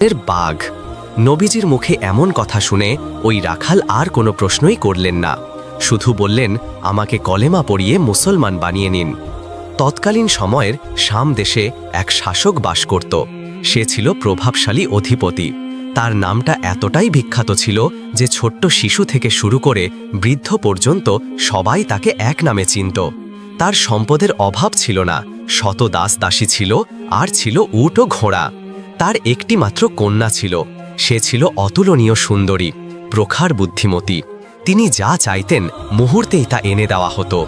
এর বাঘ। নবীজির মুখে এমন কথা শুনে ওই রাখাল আর কোনো প্রশ্নই করলেন না। শুধু বললেন, আমাকে কলেমা পড়িয়ে মুসলমান বানিয়ে নিন। তৎকালীন সময়ের শাম দেশে এক শাসক বাস করত। সে ছিল প্রভাবশালী অধিপতি। তার নামটা এতটাই বিখ্যাত ছিল যে ছোট্ট শিশু থেকে শুরু করে বৃদ্ধ পর্যন্ত সবাই তাকে এক নামে চিনত। তার সম্পদের অভাব ছিল না। শত দাস দাসী ছিল, আর ছিল উট ও ঘোড়া। তার একটি মাত্র কন্যা ছিল। সে ছিল অতুলনীয় সুন্দরী, প্রখার বুদ্ধিমতী। তিনি যা চাইতেন মুহূর্তেই তা এনে দেওয়া হতো।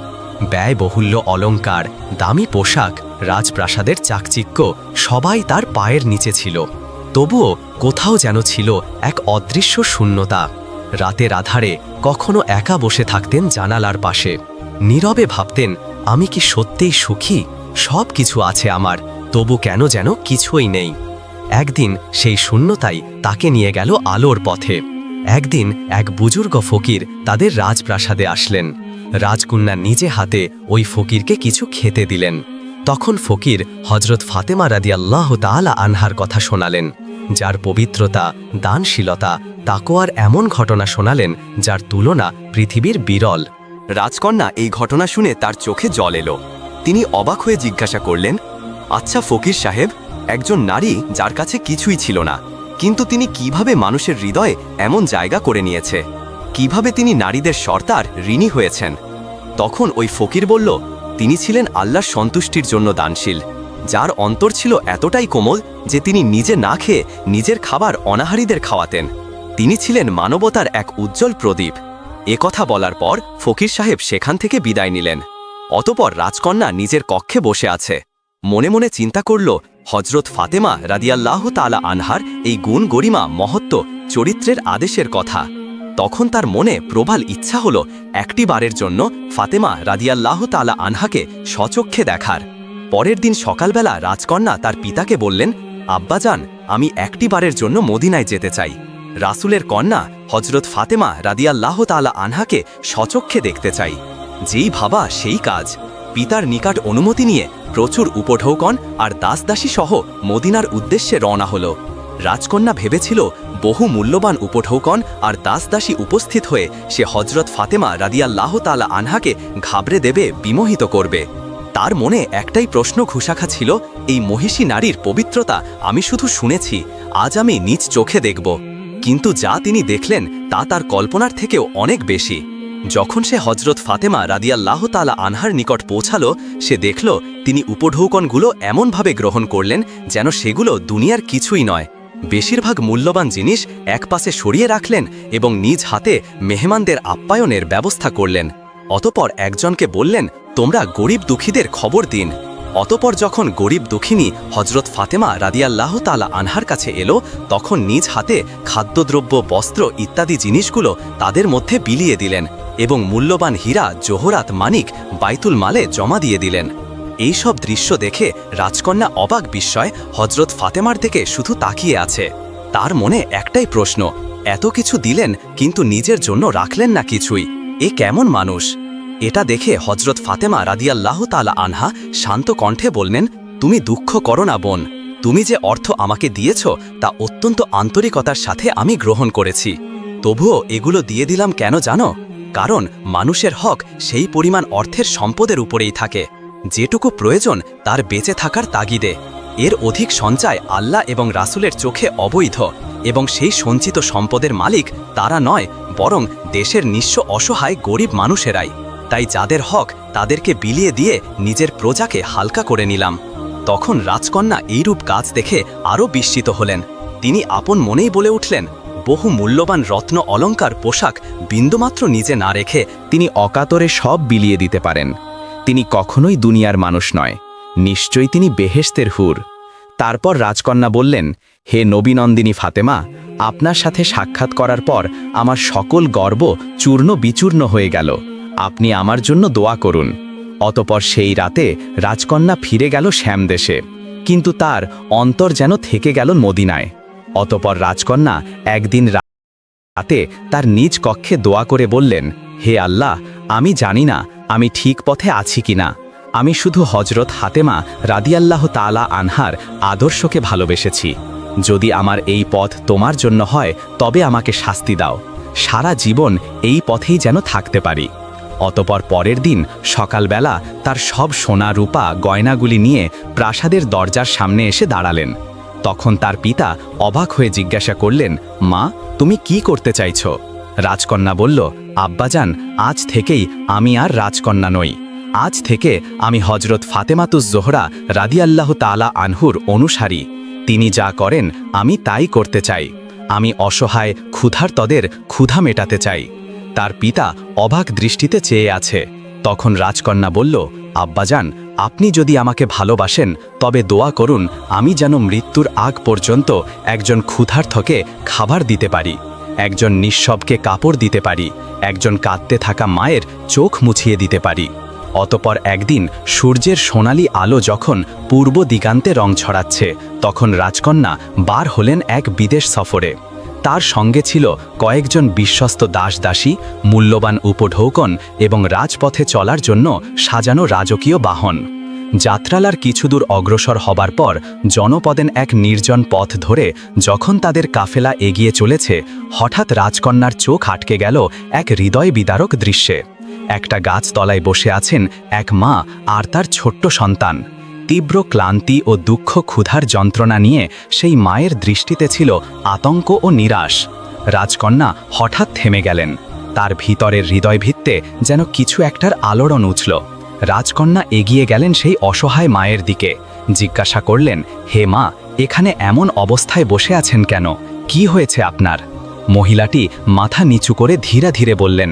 ব্যয়বহুল্য অলংকার দামি পোশাক, রাজপ্রাসাদের চাকচিক্য সবাই তার পায়ের নিচে ছিল। তবুও কোথাও যেন ছিল এক অদৃশ্য শূন্যতা। রাতের আধারে কখনো একা বসে থাকতেন জানালার পাশে। নীরবে ভাবতেন, আমি কি সত্যিই সুখী? সব কিছু আছে আমার, তবু কেন যেন কিছুই নেই। একদিন সেই শূন্যতাই তাকে নিয়ে গেল আলোর পথে। একদিন এক বুজুর্গ ফকির তাদের রাজপ্রাসাদে আসলেন। রাজকন্যা নিজে হাতে ওই ফকিরকে কিছু খেতে দিলেন। তখন ফকির হজরত ফাতেমা রাদি আল্লাহ তালা আনহার কথা শোনালেন, যার পবিত্রতা, দানশীলতা তাকোয়ার এমন ঘটনা শোনালেন যার তুলনা পৃথিবীর বিরল। রাজকন্যা এই ঘটনা শুনে তার চোখে জল এলো। তিনি অবাক হয়ে জিজ্ঞাসা করলেন আচ্ছা ফকির সাহেব একজন নারী যার কাছে কিছুই ছিল না, কিন্তু তিনি কীভাবে মানুষের হৃদয়ে এমন জায়গা করে নিয়েছে, কীভাবে তিনি নারীদের সর্তার ঋণী হয়েছেন। তখন ওই ফকির বলল, তিনি ছিলেন আল্লাহর সন্তুষ্টির জন্য দানশীল, যার অন্তর ছিল এতটাই কোমল যে তিনি নিজে না খেয়ে নিজের খাবার অনাহারীদের খাওয়াতেন। তিনি ছিলেন মানবতার এক উজ্জ্বল প্রদীপ। এ কথা বলার পর ফকির সাহেব সেখান থেকে বিদায় নিলেন। অতপর রাজকন্যা নিজের কক্ষে বসে আছে। মনে মনে চিন্তা করল হজরত ফাতেমা রাদিয়াল্লাহ তালা আনহার এই গুণ গরিমা মহত্ব চরিত্রের আদেশের কথা। তখন তার মনে প্রবল ইচ্ছা হল একটি বারের জন্য ফাতেমা রাদিয়াল্লাহ তালা আনহাকে সচক্ষে দেখার। পরের দিন সকালবেলা রাজকন্যা তার পিতাকে বললেন, আব্বাজান, আমি একটি বারের জন্য মদিনায় যেতে চাই। রাসুলের কন্যা হজরত ফাতেমা রাদিয়াল্লাহ তালা আনহাকে সচক্ষে দেখতে চাই। যেই ভাবা সেই কাজ। পিতার নিকট অনুমতি নিয়ে প্রচুর উপঢৌকন আর দাসদাসী সহ মদিনার উদ্দেশ্যে রওনা হল। রাজকন্যা ভেবেছিল বহু মূল্যবান উপঢৌকন আর দাসদাসী উপস্থিত হয়ে সে হজরত ফাতেমা রাদিয়াল্লাহ তালা আনহাকে ঘাবড়ে দেবে, বিমোহিত করবে। তার মনে একটাই প্রশ্ন ঘুষাখা ছিল, এই মহিষী নারীর পবিত্রতা আমি শুধু শুনেছি, আজ আমি নিজ চোখে দেখব। কিন্তু যা তিনি দেখলেন তা তার কল্পনার থেকেও অনেক বেশি। যখন সে হজরত ফাতেমা রাদিয়াল্লাহ তালা আনহার নিকট পৌঁছালো, সে দেখল তিনি উপঢৌকনগুলো এমনভাবে গ্রহণ করলেন যেন সেগুলো দুনিয়ার কিছুই নয়। বেশিরভাগ মূল্যবান জিনিস একপাশে সরিয়ে রাখলেন এবং নিজ হাতে মেহমানদের আপ্যায়নের ব্যবস্থা করলেন। অতপর একজনকে বললেন, তোমরা গরিব দুঃখীদের খবর দিন। অতপর যখন গরিব দুঃখিনী হজরত ফাতেমা রাদিয়াল্লাহ তালা আনহার কাছে এলো, তখন নিজ হাতে খাদ্যদ্রব্য, বস্ত্র ইত্যাদি জিনিসগুলো তাদের মধ্যে বিলিয়ে দিলেন। এবং মূল্যবান হীরা, জোহরাত মানিক, বাইতুল মালে জমা দিয়ে দিলেন। এই সব দৃশ্য দেখে রাজকন্যা অবাক বিস্ময় হজরত ফাতেমার দিকে শুধু তাকিয়ে আছে। তার মনে একটাই প্রশ্ন, এত কিছু দিলেন কিন্তু নিজের জন্য রাখলেন না কিছুই। এ কেমন মানুষ? এটা দেখে হজরত ফাতেমা রাদিয়াল্লাহ তালা আনহা শান্ত কণ্ঠে বললেন, তুমি দুঃখ করো না, বোন। তুমি যে অর্থ আমাকে দিয়েছ, তা অত্যন্ত আন্তরিকতার সাথে আমি গ্রহণ করেছি। তবুও এগুলো দিয়ে দিলাম কেন জানো? কারণ মানুষের হক সেই পরিমাণ অর্থের সম্পদের উপরেই থাকে। যেটুকু প্রয়োজন তার বেঁচে থাকার তাগিদে। এর অধিক সঞ্চয় আল্লাহ এবং রাসুলের চোখে অবৈধ এবং সেই সঞ্চিত সম্পদের মালিক তারা নয়, বরং দেশের নিঃস্ব অসহায় গরিব মানুষেরাই। তাই যাদের হক তাদেরকে বিলিয়ে দিয়ে নিজের প্রজাকে হালকা করে নিলাম। তখন রাজকন্যা এইরূপ কাজ দেখে আরও বিস্মিত হলেন। তিনি আপন মনেই বলে উঠলেন বহু মূল্যবান রত্ন অলঙ্কার পোশাক বিন্দুমাত্র নিজে না রেখে তিনি অকাতরে সব বিলিয়ে দিতে পারেন। তিনি কখনোই দুনিয়ার মানুষ নয়, নিশ্চয়ই তিনি বেহেস্তের হুর। তারপর রাজকন্যা বললেন, হে নবীনন্দিনী ফাতেমা, আপনার সাথে সাক্ষাৎ করার পর আমার সকল গর্ব চূর্ণ বিচূর্ণ হয়ে গেল। আপনি আমার জন্য দোয়া করুন। অতপর সেই রাতে রাজকন্যা ফিরে গেল শ্যামদেশে, কিন্তু তার অন্তর যেন থেকে গেল মদিনায়। অতপর রাজকন্যা একদিন রাতে তার নিজ কক্ষে দোয়া করে বললেন, হে আল্লাহ, আমি জানি না আমি ঠিক পথে আছি কিনা আমি শুধু হজরত হাতেমা রাদিয়াল্লাহ তালা আনহার আদর্শকে ভালোবেসেছি। যদি আমার এই পথ তোমার জন্য হয়, তবে আমাকে শাস্তি দাও। সারা জীবন এই পথেই যেন থাকতে পারি। অতপর পরের দিন সকালবেলা তার সব সোনা রূপা গয়নাগুলি নিয়ে প্রাসাদের দরজার সামনে এসে দাঁড়ালেন। তখন তার পিতা অবাক হয়ে জিজ্ঞাসা করলেন, মা, তুমি কি করতে চাইছ? রাজকন্যা বলল, আব্বাজান, আজ থেকেই আমি আর রাজকন্যা নই। আজ থেকে আমি হজরত ফাতেমাতুজ জোহরা রাদিয়াল্লাহ তালা আনহুর অনুসারী। তিনি যা করেন, আমি তাই করতে চাই। আমি অসহায়, ক্ষুধার্তদের ক্ষুধা মেটাতে চাই। তার পিতা অবাক দৃষ্টিতে চেয়ে আছে। তখন রাজকন্যা বলল আব্বাজান, আপনি যদি আমাকে ভালোবাসেন, তবে দোয়া করুন, আমি যেন মৃত্যুর আগ পর্যন্ত একজন ক্ষুধার্থকে খাবার দিতে পারি, একজন নিঃসবকে কাপড় দিতে পারি, একজন কাঁদতে থাকা মায়ের চোখ মুছিয়ে দিতে পারি। অতপর একদিন সূর্যের সোনালি আলো যখন পূর্ব দিগান্তে রং ছড়াচ্ছে, তখন রাজকন্যা বার হলেন এক বিদেশ সফরে। তার সঙ্গে ছিল কয়েকজন বিশ্বস্ত দাসদাসী, মূল্যবান উপঢৌকন এবং রাজপথে চলার জন্য সাজানো রাজকীয় বাহন। যাত্রালার কিছুদূর অগ্রসর হবার পর জনপদেন এক নির্জন পথ ধরে যখন তাদের কাফেলা এগিয়ে চলেছে, হঠাৎ রাজকন্যার চোখ আটকে গেল এক হৃদয় বিদারক দৃশ্যে। একটা গাছতলায় বসে আছেন এক মা আর তার ছোট্ট সন্তান। তীব্র ক্লান্তি ও দুঃখ ক্ষুধার যন্ত্রণা নিয়ে সেই মায়ের দৃষ্টিতে ছিল আতঙ্ক ও নিরাশ। রাজকন্যা হঠাৎ থেমে গেলেন। তার ভিতরের হৃদয় ভিত্তে যেন কিছু একটার আলোড়ন উঠল। রাজকন্যা এগিয়ে গেলেন সেই অসহায় মায়ের দিকে। জিজ্ঞাসা করলেন, হে মা, এখানে এমন অবস্থায় বসে আছেন কেন? কি হয়েছে আপনার? মহিলাটি মাথা নিচু করে ধীরে ধীরে বললেন,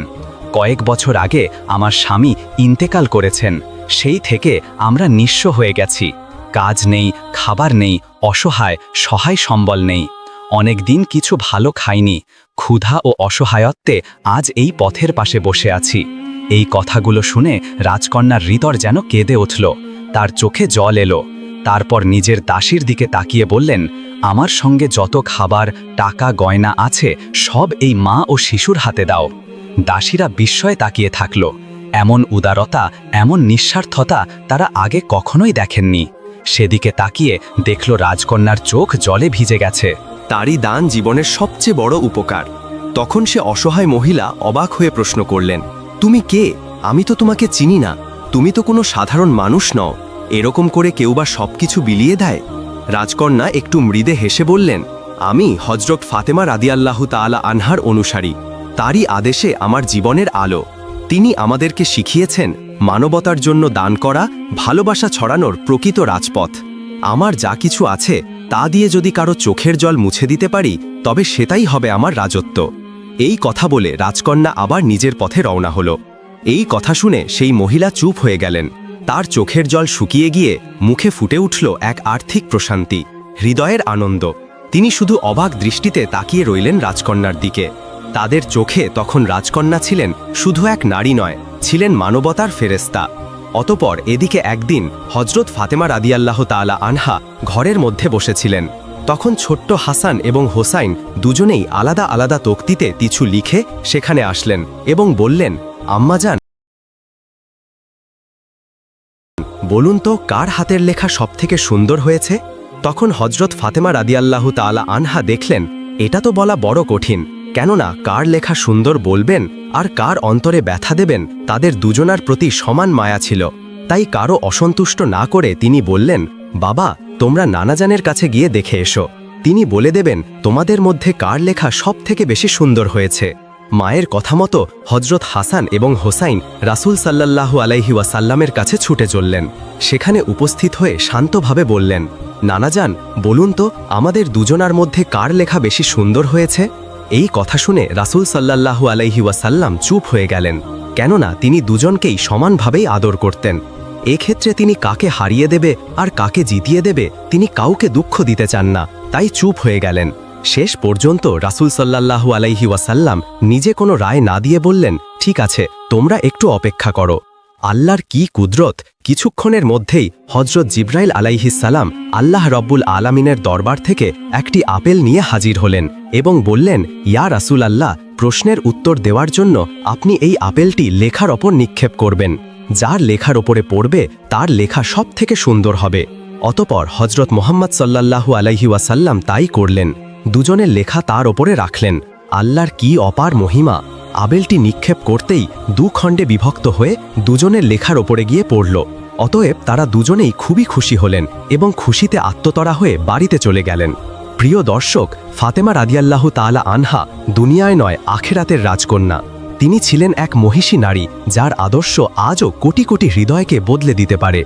কয়েক বছর আগে আমার স্বামী ইন্তেকাল করেছেন। সেই থেকে আমরা নিঃস্ব হয়ে গেছি। কাজ নেই, খাবার নেই, অসহায়, সহায় সম্বল নেই। অনেক দিন কিছু ভালো খাইনি। ক্ষুধা ও অসহায়ত্বে আজ এই পথের পাশে বসে আছি। এই কথাগুলো শুনে রাজকন্যার হৃদয় যেন কেঁদে উঠল। তার চোখে জল এলো। তারপর নিজের দাসীর দিকে তাকিয়ে বললেন, আমার সঙ্গে যত খাবার, টাকা, গয়না আছে, সব এই মা ও শিশুর হাতে দাও। দাসীরা বিস্ময়ে তাকিয়ে থাকল। এমন উদারতা, এমন নিঃস্বার্থতা তারা আগে কখনোই দেখেননি। সেদিকে তাকিয়ে দেখল রাজকন্যার চোখ জলে ভিজে গেছে। তারই দান জীবনের সবচেয়ে বড় উপকার। তখন সে অসহায় মহিলা অবাক হয়ে প্রশ্ন করলেন, তুমি কে? আমি তো তোমাকে চিনি না। তুমি তো কোনো সাধারণ মানুষ নও। এরকম করে কেউ বা সবকিছু বিলিয়ে দেয়? রাজকন্যা একটু মৃদে হেসে বললেন, আমি হজরত ফাতেমা রাদিয়াল্লাহু তাআলা আনহার অনুসারী। তারই আদেশে আমার জীবনের আলো। তিনি আমাদেরকে শিখিয়েছেন মানবতার জন্য দান করা, ভালোবাসা ছড়ানোর প্রকৃত রাজপথ। আমার যা কিছু আছে, তা দিয়ে যদি কারও চোখের জল মুছে দিতে পারি, তবে সেটাই হবে আমার রাজত্ব। এই কথা বলে রাজকন্যা আবার নিজের পথে রওনা হল। এই কথা শুনে সেই মহিলা চুপ হয়ে গেলেন। তার চোখের জল শুকিয়ে গিয়ে মুখে ফুটে উঠল এক আর্থিক প্রশান্তি, হৃদয়ের আনন্দ। তিনি শুধু অবাক দৃষ্টিতে তাকিয়ে রইলেন রাজকন্যার দিকে। তাদের চোখে তখন রাজকন্যা ছিলেন শুধু এক নারী নয়, ছিলেন মানবতার ফেরেস্তা অতপর এদিকে একদিন হজরত ফাতেমা রাদিয়াল্লাহ তাআলা আনহা ঘরের মধ্যে বসেছিলেন। তখন ছোট্ট হাসান এবং হোসাইন দুজনেই আলাদা আলাদা তক্তিতে কিছু লিখে সেখানে আসলেন এবং বললেন আম্মাজান বলুন তো কার হাতের লেখা সবথেকে সুন্দর হয়েছে? তখন হজরত ফাতেমা রাদিয়াল্লাহু তাআলা আনহা দেখলেন, এটা তো বলা বড় কঠিন। কেননা কার লেখা সুন্দর বলবেন আর কার অন্তরে ব্যথা দেবেন তাদের দুজনার প্রতি সমান মায়া ছিল। তাই কারও অসন্তুষ্ট না করে তিনি বললেন, বাবা, তোমরা নানাজানের কাছে গিয়ে দেখে এসো। তিনি বলে দেবেন, তোমাদের মধ্যে কার লেখা সব থেকে বেশি সুন্দর হয়েছে। মায়ের কথা মতো হজরত হাসান এবং হোসাইন রাসুল সাল্লাল্লাহু আলাইহি ওয়াসাল্লামের কাছে ছুটে চললেন। সেখানে উপস্থিত হয়ে শান্তভাবে বললেন, নানাজান, বলুন তো, আমাদের দুজনার মধ্যে কার লেখা বেশি সুন্দর হয়েছে? এই কথা শুনে রাসুল সাল্লাল্লাহু আলাইহি ওয়াসাল্লাম চুপ হয়ে গেলেন, কেননা তিনি দুজনকেই সমানভাবেই আদর করতেন। এক্ষেত্রে তিনি কাকে হারিয়ে দেবে আর কাকে জিতিয়ে দেবে, তিনি কাউকে দুঃখ দিতে চান না, তাই চুপ হয়ে গেলেন। শেষ পর্যন্ত রাসুল সাল্লাল্লাহু আলাইহি ওয়াসাল্লাম নিজে কোনো রায় না দিয়ে বললেন, ঠিক আছে, তোমরা একটু অপেক্ষা করো। আল্লাহর কি কুদরত? কিছুক্ষণের মধ্যেই হজরত জিব্রাইল আলাইহিসাল্লাম আল্লাহ রব্বুল আলামিনের দরবার থেকে একটি আপেল নিয়ে হাজির হলেন এবং বললেন, ইয়া রাসুল আল্লাহ প্রশ্নের উত্তর দেওয়ার জন্য আপনি এই আপেলটি লেখার ওপর নিক্ষেপ করবেন। যার লেখার ওপরে পড়বে, তার লেখা সব থেকে সুন্দর হবে। অতপর হজরত মোহাম্মদ সাল্লাল্লাহু আলাইহি ওয়াসাল্লাম তাই করলেন। দুজনের লেখা তার ওপরে রাখলেন। আল্লাহর কি অপার মহিমা? আবেলটি নিক্ষেপ করতেই দু খণ্ডে বিভক্ত হয়ে দুজনের লেখার ওপরে গিয়ে পড়ল। অতএব তারা দুজনেই খুবই খুশি হলেন এবং খুশিতে আত্মতরা হয়ে বাড়িতে চলে গেলেন। প্রিয় দর্শক, ফাতেমা রাদিয়াল্লাহু তাআলা আনহা দুনিয়ায় নয়, আখেরাতের রাজকন্যা। তিনি ছিলেন এক মহিষী নারী, যার আদর্শ আজও কোটি কোটি হৃদয়কে বদলে দিতে পারে।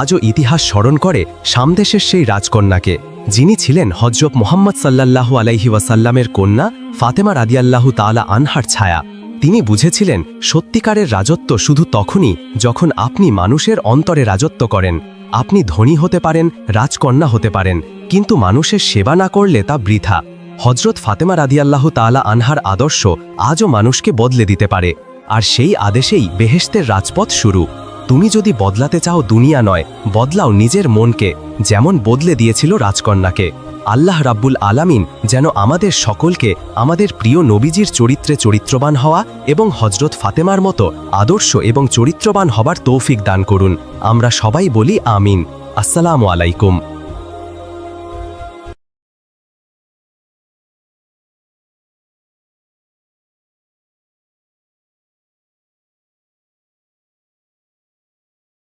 আজও ইতিহাস স্মরণ করে সামদেশের সেই রাজকন্যাকে। যিনি ছিলেন হজরত মোহাম্মদ সাল্লাল্লাহু আলাইহি ওয়াসাল্লামের কন্যা ফাতেমা রাদিয়াল্লাহু তাআলা আনহার ছায়া। তিনি বুঝেছিলেন, সত্যিকারের রাজত্ব শুধু তখনই যখন আপনি মানুষের অন্তরে রাজত্ব করেন। আপনি ধনী হতে পারেন, রাজকন্যা হতে পারেন, কিন্তু মানুষের সেবা না করলে তা বৃথা। হজরত ফাতেমা রাদিয়াল্লাহু তাআলা আনহার আদর্শ আজও মানুষকে বদলে দিতে পারে। আর সেই আদেশেই বেহেশতের রাজপথ শুরু। তুমি যদি বদলাতে চাও দুনিয়া নয়, বদলাও নিজের মনকে, যেমন বদলে দিয়েছিল রাজকন্যাকে। আল্লাহ রাব্বুল আলামিন যেন আমাদের সকলকে আমাদের প্রিয় নবীজির চরিত্রে চরিত্রবান হওয়া এবং হজরত ফাতেমার মতো আদর্শ এবং চরিত্রবান হবার তৌফিক দান করুন। আমরা সবাই বলি আমিন। আসসালামু আলাইকুম।